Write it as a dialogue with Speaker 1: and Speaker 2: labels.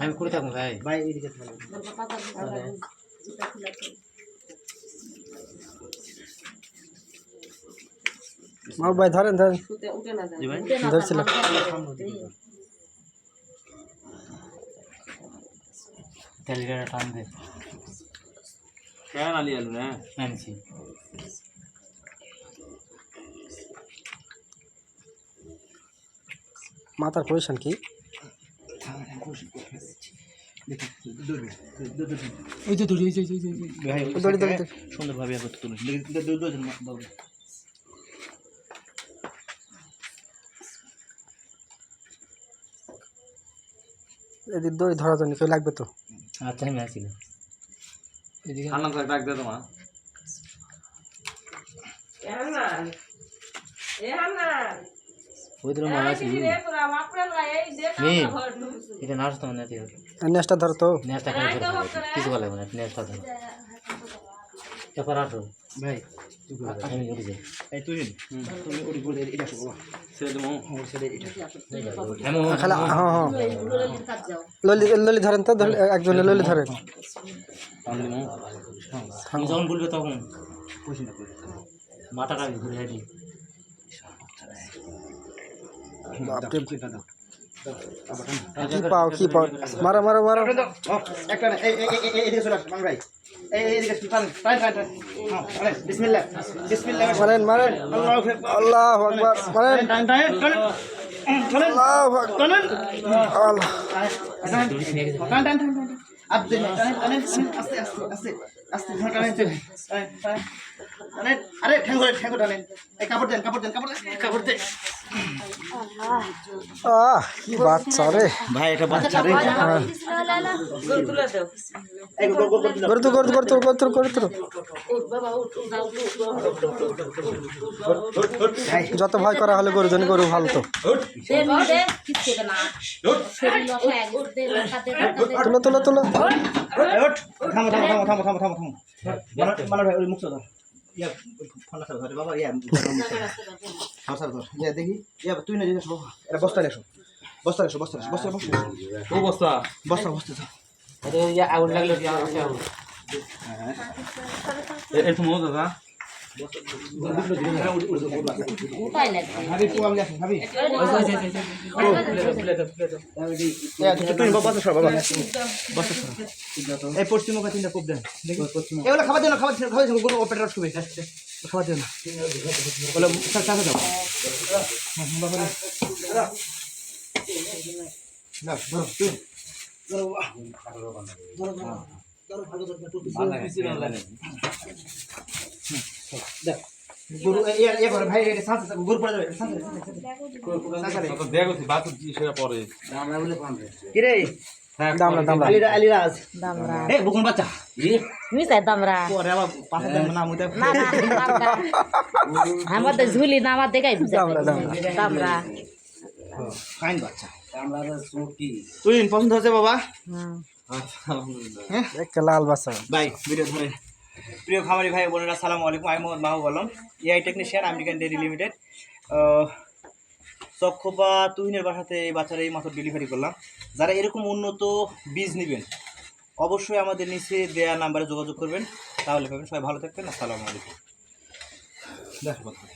Speaker 1: আমি করে থাকুন ভাই
Speaker 2: ভাই এইদিকে ধরো
Speaker 3: মাহবুব ভাই ধরেন ধরেন
Speaker 1: জি ভাই
Speaker 3: ধরছিলাম
Speaker 1: তেলটা টান দে
Speaker 4: কেন আলি আলু না
Speaker 1: আনছি
Speaker 3: মাথার পজিশন কি?
Speaker 1: ওই দড়ি ওই যে ওই যে
Speaker 2: ভাই
Speaker 3: দড়ি দড়ি দড়ি।
Speaker 1: সুন্দরভাবে
Speaker 3: এদিক দড়ি ধরা জন্য কেউ লাগবে তো?
Speaker 1: আচ্ছা আমি
Speaker 4: ঠান্ডা ডাক দে তোমার
Speaker 1: ওই দিন মারা ছিল মিম এটা নাচ তো মানে
Speaker 3: নেক্সটটা ধরো তো
Speaker 1: নেক্সটটা কেন ধরে কিছু বলে মানে নেক্সটটা ধরো এরপর আসো
Speaker 2: ভাই
Speaker 1: আমি উঠে যাই
Speaker 2: এই তুই তুমি ওরি বলে এটা শোনো
Speaker 3: ললি ধরেন তো ধরেন
Speaker 1: যখন বলবে তখন মাথাটা ঘুরে
Speaker 3: বাপরে কি পাও কি পাও মারো মারো মারো
Speaker 2: একটা এই এদিকে চলে আসো ভাই হ্যাঁ
Speaker 3: মারেন মারেন আল্লাহ আকবার মারেন আল্লাহ আল্লাহ
Speaker 2: আরে ঠ্যাং করে টানেন কাপড় দেন কাপড় দেন কাপড় দেন কাপড় দেন
Speaker 3: আহ কি বাচ্চা রে।
Speaker 2: ভাই এটা বাচ্চা রে। গো
Speaker 3: তো করে তো করে তো করে তো যত ভয় করা হলে গরু জন্য গরু ভালো তো। তুলো তুলো তুলো।
Speaker 2: এই থামো থামো থামো থামো থামো থামো থামো মানে মানে ভাই ওই মুখটা ধর ইয়া ফোনটা ধর ধরে বাবা ইয়া হ্যাঁ স্যার ধর ইয়া দেখি ইয়া তুই না এটা বস্তা বস্তা বস্তা বস্তা বস্তা
Speaker 4: ও বস্তা
Speaker 2: বস্তা বস্তা
Speaker 1: আগুন লাগল কি
Speaker 4: একটু দাদা
Speaker 2: ইয়া কোপ দেন খাবার দিও না খাবার দিও খাবার দিও বলে তুই গরু ইয়ে ইয়ে করে ভাই এটা সাথে গরু পড়ে যাবে সাথে
Speaker 4: দেখো বাতু সেটা পরে
Speaker 2: কি রে
Speaker 3: দামড়া দামড়া
Speaker 2: আলিরা আলিরাজ
Speaker 5: দামরা
Speaker 2: এই বুকুন বাচ্চা।
Speaker 5: মিশাই দামরা
Speaker 2: পরে আবার পাশে দেন না মুতে
Speaker 5: না না দামরা আমাদের ঝুলি না আমার দেখাই
Speaker 3: দামড়া দামড়া
Speaker 5: দামরা
Speaker 2: কাইন বাচ্চা। তুই পছন্দ হচ্ছে বাবা?
Speaker 3: একটা লাল বাচ্চা।
Speaker 2: ভাই ভিডিও ধরে। প্রিয় খামারি ভাই বোনেরা সালাম আলাইকুম। আমি Mohammad Mahbub Alam AI technician American dairy limited চক্ষপা তুহিনের বাসাতে এই বাচ্চারা এই মাত্র ডেলিভারি করলাম। যারা এরকম উন্নত বীজ নেবেন, অবশ্যই আমাদের নিচে দেয়া নাম্বারে যোগাযোগ করবেন। তাহলে পাবেন। সবাই ভালো থাকবেন। আসসালামু আলাইকুম। দেখো কথা